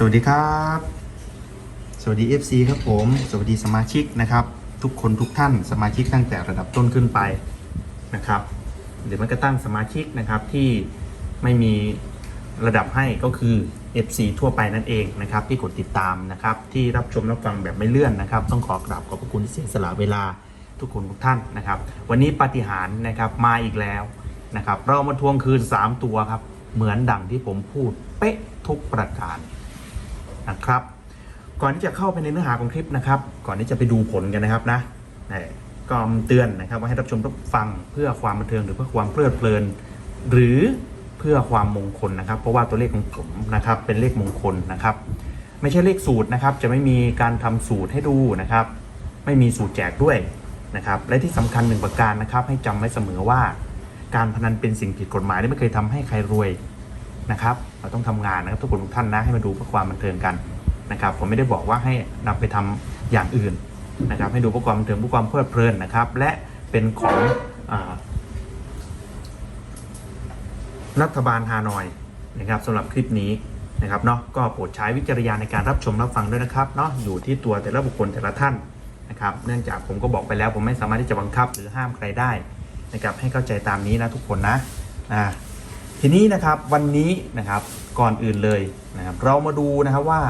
สวัสดีครับ สวัสดี FC ครับผม สวัสดีสมาชิกนะครับ ทุกคนทุกท่านสมาชิกตั้งแต่ระดับต้นขึ้นไปนะครับหรือมันก็ตั้งสมาชิกนะครับที่ไม่มีระดับให้ก็คือ FC ทั่วไปนั่นเองนะครับ ที่กดติดตามนะครับ ที่รับชมรับฟังแบบไม่เลื่อนนะครับ ต้องขอกราบขอบพระคุณที่เสียสละเวลาทุกคนทุกท่านนะครับ วันนี้ปาฏิหาริย์นะครับมาอีกแล้วนะครับ เรามาทวงคืน 3 ตัวครับ เหมือนดังที่ผมพูดเป๊ะทุกประการ นะครับ ก่อนที่จะเข้าไปในเนื้อหาของคลิปนะครับ ก่อนที่จะไปดูผลกันนะครับนะก็เตือนนะครับว่าให้รับชมรับฟังเพื่อความบันเทิงหรือเพื่อความเพลิดเพลิน หรือเพื่อความมงคลนะครับ เพราะว่าตัวเลขของผมนะครับเป็นเลขมงคลนะครับ ไม่ใช่เลขสูตรนะครับ จะไม่มีการทำสูตรให้ดูนะครับ ไม่มีสูตรแจกด้วยนะครับ และที่สำคัญหนึ่งประการนะครับ ให้จำไว้เสมอว่า การพนันเป็นสิ่งผิดกฎหมายที่ไม่เคยทำให้ใครรวยนะครับ เราต้องทำงานนะครับทุกคนทุกท่านนะให้มาดูเพื่อความบันเทิงกันนะครับ ผมไม่ได้บอกว่าให้นำไปทำอย่างอื่นนะครับ ให้ดูเพื่อความบันเทิงเพื่อความเพลิดเพลินนะครับ และเป็นของอรัฐบาลฮานอยนะครับสำหรับคลิปนี้นะครับเนาะก็โปรดใช้วิจารณญาณในการรับชมรับฟังด้วยนะครับเนาะอยู่ที่ตัวแต่ละบุคคลแต่ละท่านนะครับ เนื่องจากผมก็บอกไปแล้ว ผมไม่สามารถที่จะบังคับหรือห้ามใครได้นะครับให้เข้าใจตามนี้นะทุกคนนะอ่า ทีนี้นะครับวันนี้นะครับก่อนอื่นเลยนะครับเรามาดูนะครับว่า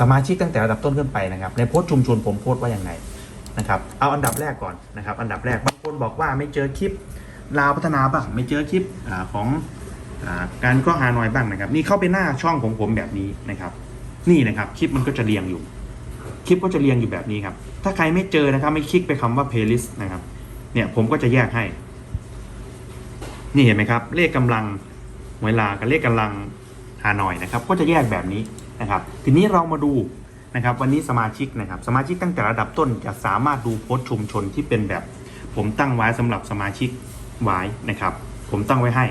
สมาชิกตั้งแต่ระดับต้นขึ้นไปนะครับ ในโพสต์ชุมชนผมโพสต์ว่าอย่างไงนะครับเอาอันดับแรกก่อนนะครับ อันดับแรกบางคนบอกว่าไม่เจอคลิปลาวพัฒนาบ้างไม่เจอคลิปอของอการก็ฮาหน่อยบ้างนะครับ นี่เข้าไปหน้าช่องของผมแบบนี้นะครับ นี่นะครับคลิปมันก็จะเรียงอยู่ คลิปก็จะเรียงอยู่แบบนี้ครับถ้าใครไม่เจอนะครับ ไม่คลิกไปคำว่า playlist นะครับเนี่ยผมก็จะแยกให้ นี่เห็นไหมครับ เลขกำลังเวลากับเลขกำลังฮานอยนะครับ ก็จะแยกแบบนี้นะครับ ทีนี้เรามาดูนะครับ วันนี้สมาชิกนะครับ สมาชิกตั้งแต่ระดับต้นจะสามารถดูโพสต์ชุมชนที่เป็นแบบ ผมตั้งไว้สำหรับสมาชิกไว้นะครับ ผมตั้งไว้ให้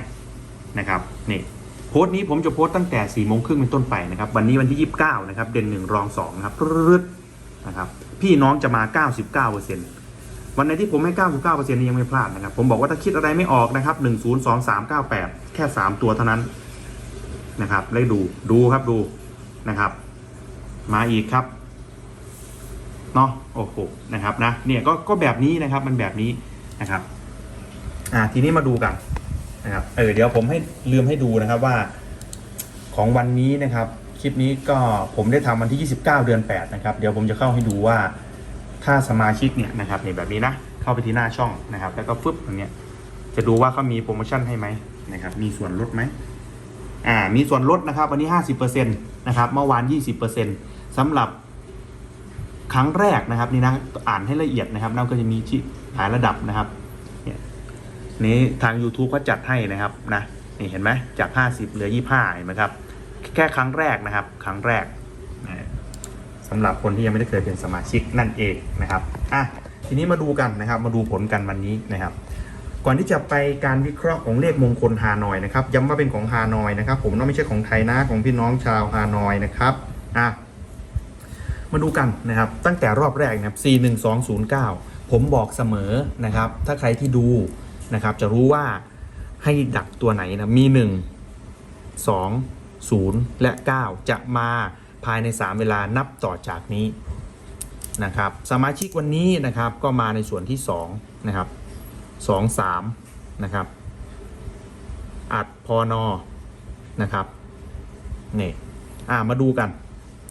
นะครับนี่โพสต์นี้ผมจะโพสต์ตั้งแต่4ี่โมงครึ่งเป็นต้นไปนะครับ วันนี้วันที่ 29 นะครับ เด่นหนึ่งรองสองนะครับรึดนะครับ พี่น้องจะมา 99เปอร์เซ็นต์ วันไหนที่ผมให้ 99%นี่ยังไม่พลาดนะครับ ผมบอกว่าถ้าคิดอะไรไม่ออกนะครับ 1 0 2 3 9 8 แค่ 3 ตัวเท่านั้นนะครับเลยดูดูครับดูนะครับ มาอีกครับเนาะโอ้โหนะครับนะเนี่ยก็ก็แบบนี้นะครับมันแบบนี้นะครับ อ่าทีนี้มาดูกันนะครับเออเดี๋ยวผมให้ลืมให้ดูนะครับว่า ของวันนี้นะครับ คลิปนี้ก็ผมได้ทำวันที่ 29 เดือน 8 นะครับ เดี๋ยวผมจะเข้าให้ดูว่า ถ้าสมาชิกเนี่ยนะครับเนี่ยแบบนี้นะ เข้าไปที่หน้าช่องนะครับ แล้วก็ฟึบอย่างเนี้ยจะดูว่าเขามีโปรโมชั่นให้ไหมนะครับ มีส่วนลดไหมอ่า มีส่วนลดนะครับ วันนี้ห้าสิบเปอร์เซ็นต์นะครับ เมื่อวานยี่สิบเปอร์เซ็นต์สำหรับครั้งแรกนะครับนี่นะอ่านให้ละเอียดนะครับนั่นก็จะมีที่หลายระดับนะครับเนี่ยนี้ทาง YouTube เขาจัดให้นะครับนะนี่เห็นไหมจากห้าสิบเหลือยี่ห้าเห็นไหมครับ แค่ครั้งแรกนะครับ ครั้งแรก สำหรับคนที่ยังไม่ได้เคยเป็นสมาชิกนั่นเองนะครับอะทีนี้มาดูกันนะครับ มาดูผลกันวันนี้นะครับก่อนที่จะไปการวิเคราะห์ของเลขมงคลฮานอยนะครับย้ำว่าเป็นของฮานอยนะครับ ผมว่าไม่ใช่ของไทยนะของพี่น้องชาวฮานอยนะครับอะมาดูกันนะครับ ตั้งแต่รอบแรกนะครับ41209 ผมบอกเสมอนะครับ ถ้าใครที่ดูนะครับ จะรู้ว่าให้ดักตัวไหนนะมี 1 2 0 และ 9 จะมา ภายใน 3 เวลานับต่อจากนี้นะครับสมาชิกวันนี้นะครับก็มาในส่วนที่2นะครับ2 3นะครับอัดพอนอนะครับนี่อ่ามาดูกัน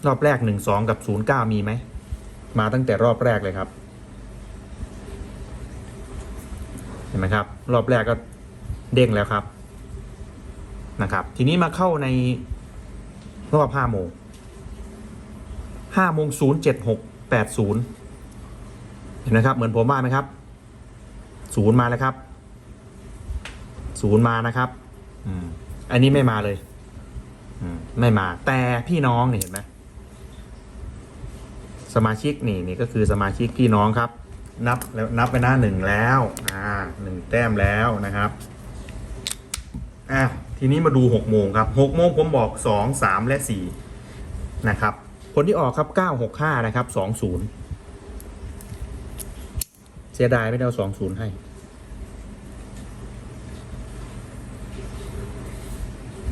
รอบแรก 1 2 กับ 0 9 มีไหม มาตั้งแต่รอบแรกเลยครับ เห็นไหมครับ รอบแรกก็เด้งแล้วครับนะครับ ทีนี้มาเข้าในรอบ5โมง 5โมง0 7 6 8 0เห็นไหมครับ เหมือนผมว่าไหมครับศูนย์มาแล้วครับศูนย์มานะครับ อืม อันนี้ไม่มาเลย อืม ไม่มา แต่พี่น้องเนี่ยเห็นไหมสมาชิกนี่นี่ก็คือสมาชิกพี่น้องครับ นับแล้วนับไปหน้าหนึ่งแล้ว อ่าหนึ่งแต้มแล้วนะครับอะทีนี้มาดูหกโมงครับหกโมงผมบอกสองสามและสี่นะครับ ผลที่ออกครับเก้าหกห้านะครับสองศูนย์เสียดายไม่ได้เอาสองศูนย์ให้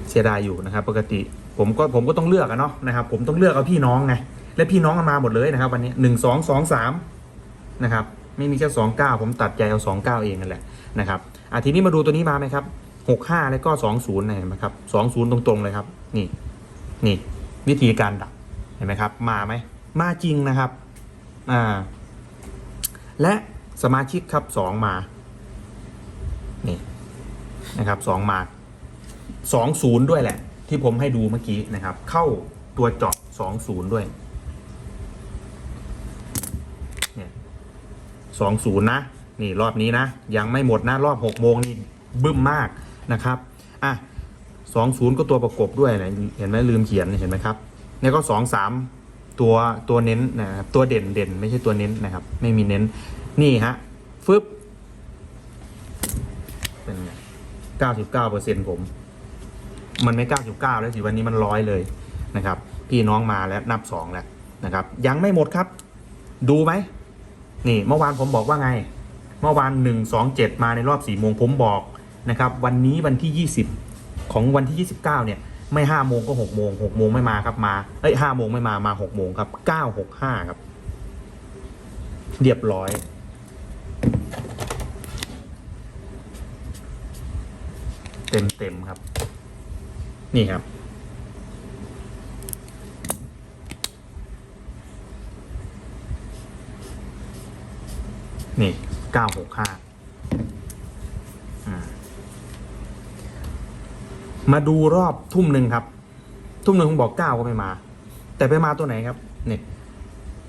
เสียดายอยู่นะครับ ปกติผมก็ผมก็ต้องเลือกอะเนาะนะครับ ผมต้องเลือกเอาพี่น้องไง และพี่น้องกันมาหมดเลยนะครับ วันนี้หนึ่งสองสองสามนะครับ ไม่มีแค่สองเก้าผมตัดใจเอาสองเก้าเองนั่นแหละนะครับอะทีนี้มาดูตัวนี้มาไหมครับหกห้าแล้วก็สองศูนย์เห็นไหมครับสองศูนย์ตรงๆเลยครับ นี่ นี่วิธีการดับ เห็นไหมครับ มาไหมมาจริงนะครับอ่าและสมาชิกครับสองมานี่นะครับสองมาสองศูนย์ด้วยแหละ ที่ผมให้ดูเมื่อกี้นะครับ เข้าตัวเจาะสองศูนย์ด้วยเนี่ยสองศูนย์นะ นี่รอบนี้นะ ยังไม่หมดนะ รอบหกโมงนี่บึ้มมากนะครับ อะสองศูนย์ก็ตัวประกบด้วยนะเห็นไหมลืมเขียนเห็นไหมครับ นี่ก็สองสามตัวตัวเน้นนะครับตัวเด่นเด่นไม่ใช่ตัวเน้นนะครับ ไม่มีเน้นนี่ฮะฟึบเป็นไงเก้าสิบเก้าเปอร์เซ็นผม มันไม่เก้าสิบเก้าแล้วสิวันนี้มันร้อยเลยนะครับ พี่น้องมาแล้วนับสองแล้วนะครับ ยังไม่หมดครับ ดูไหมนี่ เมื่อวานผมบอกว่าไง เมื่อวานหนึ่งสองเจ็ดมาในรอบสี่โมงผมบอกนะครับ วันนี้วันที่ยี่สิบของวันที่29เนี่ย ไม่5โมงก็6โมง6โมงไม่มาครับมาเอ้ย5โมงไม่มามา6โมงครับ965ครับ เรียบร้อยเต็มเต็มครับ นี่ครับ นี่965อ่ มาดูรอบทุ่มหนึ่งครับ ทุ่มหนึ่งผมบอกเก้าก็ไม่มา แต่ไปมาตัวไหนครับ เนี่ย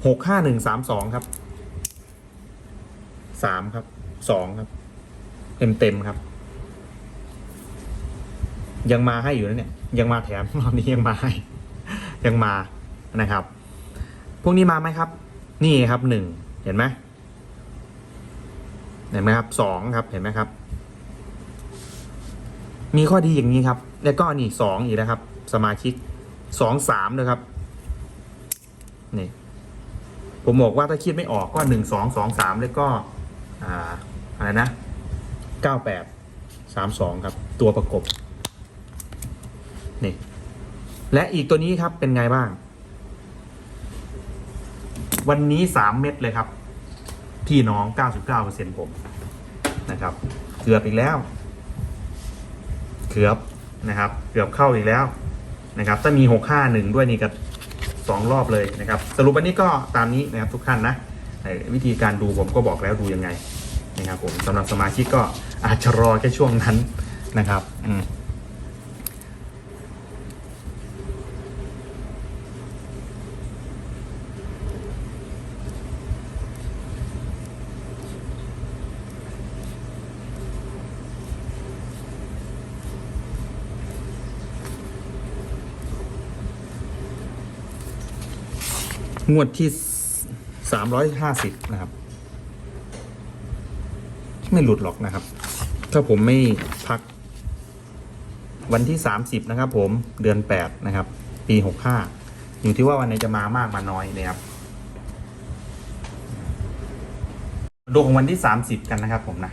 หกห้าหนึ่งสามสองครับสามครับสองครับ เต็มเต็มครับ ยังมาให้อยู่นะเนี่ย ยังมาแถมรอบนี้ยังมาให้ ยังมานะครับ พวกนี้มาไหมครับ นี่ครับหนึ่งเห็นไหมเห็นไหมครับสองครับเห็นไหมครับ มีข้อดีอย่างนี้ครับ แล้วก็นี่สองอีกนะครับ สมาชิกสองสามนะครับนี่ผมบอกว่าถ้าคิดไม่ออกก็หนึ่งสองสองสามแล้วก็อ่าอะไรนะเก้าแปดสามสองครับ ตัวประกบนี่และอีกตัวนี้ครับเป็นไงบ้าง วันนี้สามเม็ดเลยครับ พี่น้องเก้าสิบเก้าเปอร์เซ็นผมนะครับ เกือบอีกแล้ว เกือบ นะครับ เกือบเข้าอีกแล้วนะครับ ถ้ามีหกห้าหนึ่งด้วยนี่ก็สองรอบเลยนะครับ สรุปวันนี้ก็ตามนี้นะครับทุกท่านนะวิธีการดูผมก็บอกแล้วดูยังไงนะครับผมสำหรับสมาชิกก็อาจจะรอแค่ช่วงนั้นนะครับ อืม งวดที่สามร้อยห้าสิบนะครับ ไม่หลุดหรอกนะครับ ถ้าผมไม่พัก วันที่สามสิบนะครับ ผมเดือนแปดนะครับ ปีหกห้าอยู่ที่ว่าวันไหนจะมามากมาน้อยนะครับดูของวันที่สามสิบกันนะครับ ผมนะ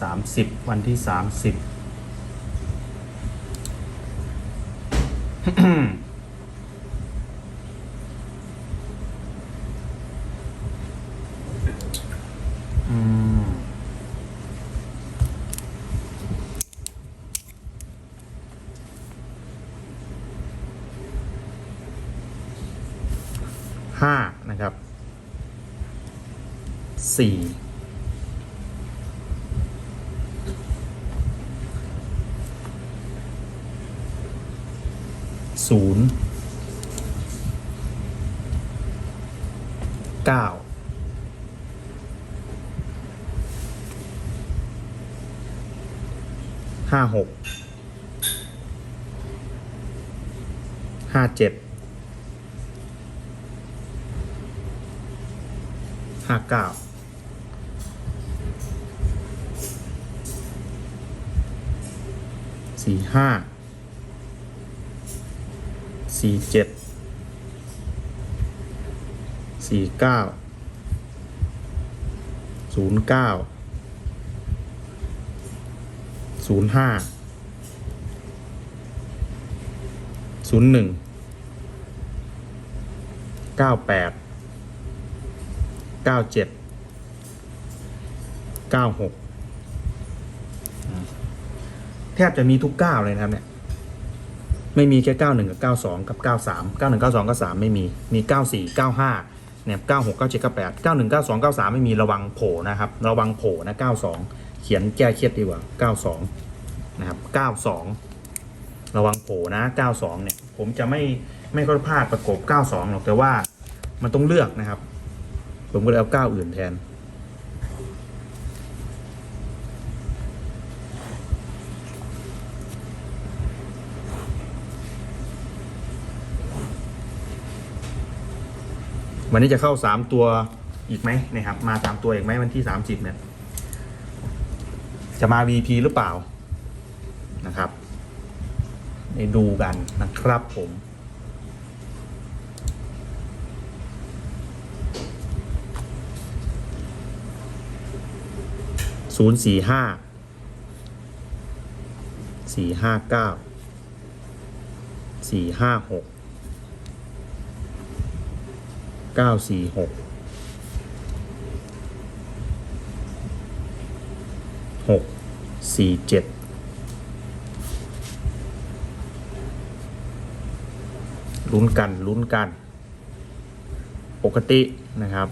สามสิบวันที่สามสิบ ห้านะครับสี่ศูนย์เก้า ห้าหกห้าเจ็ดห้าเก้าสี่ห้าสี่เจ็ดสี่เก้าศูนย์เก้า ศูนย์ห้าศูนย์หนึ่งเก้าแปดเก้าเจ็ดเก้าหกแทบจะมีทุกเก้าเลยนะครับเนี่ยไม่มีแค่เก้าหนึ่งกับเก้าสองกับเก้าสามเก้าหนึ่งเก้าสองก็สามไม่มี มีเก้าสี่เก้าห้าเนี่ยเก้าหกเก้าเจ็ดเก้าแปดเก้าหนึ่งเก้าสองเก้าสามไม่มีระวังโผล่นะครับ ระวังโผล่นะเก้าสอง เขียนแก้เครียดดีกว่าเก้าสองนะครับเก้าสองระวังโผล่นะเก้าสองเนี่ย ผมจะไม่ไม่ค่อยพลาดประกบเก้าสองหรอก แต่ว่ามันต้องเลือกนะครับ ผมก็เลยเอาเก้าอื่นแทน วันนี้จะเข้าสามตัวอีกไหมนะครับ มาสามตัวอีกไหมวันที่สามสิบเนี่ย จะมา VP หรือเปล่านะครับไปดูกันนะครับผมศูนย์สี่ห้าสี่ห้าเก้าสี่ห้าหกเก้าสี่หก หกสี่เจ็ดลุ้นกันลุ้นกัน ปกตินะครับ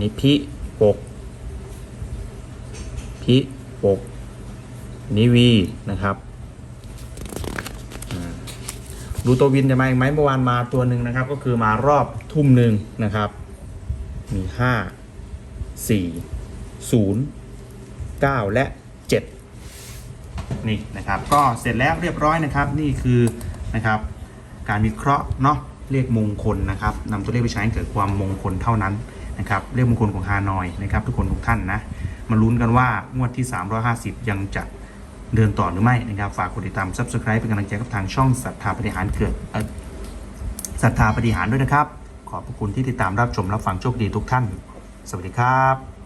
นี่พิปกพิปกนิวีนะครับดูตัววินจะมาอีกไหมเมื่อวานมาตัวหนึ่งนะครับ ก็คือมารอบทุ่มหนึ่งนะครับ มีห้าสี่ศูนย์ เก้าและเจ็ดนี่นะครับก็เสร็จแล้วเรียบร้อยนะครับนี่คือนะครับการวิเคราะห์เนาะเลขมงคลนะครับนำตัวเลขไปใช้ให้เกิดความมงคลเท่านั้นนะครับเลขมงคลของฮานอยนะครับทุกคนทุกท่านนะมาลุ้นกันว่างวดที่ 350 ยังจะเดินต่อหรือไม่นะครับฝากกดติดตาม Subscribe เป็นกำลังใจกับทางช่องศรัทธาปฏิหารเกิดศรัทธาปฏิหารด้วยนะครับ ขอบพระคุณที่ติดตามรับชมรับฟังโชคดีทุกท่าน สวัสดีครับ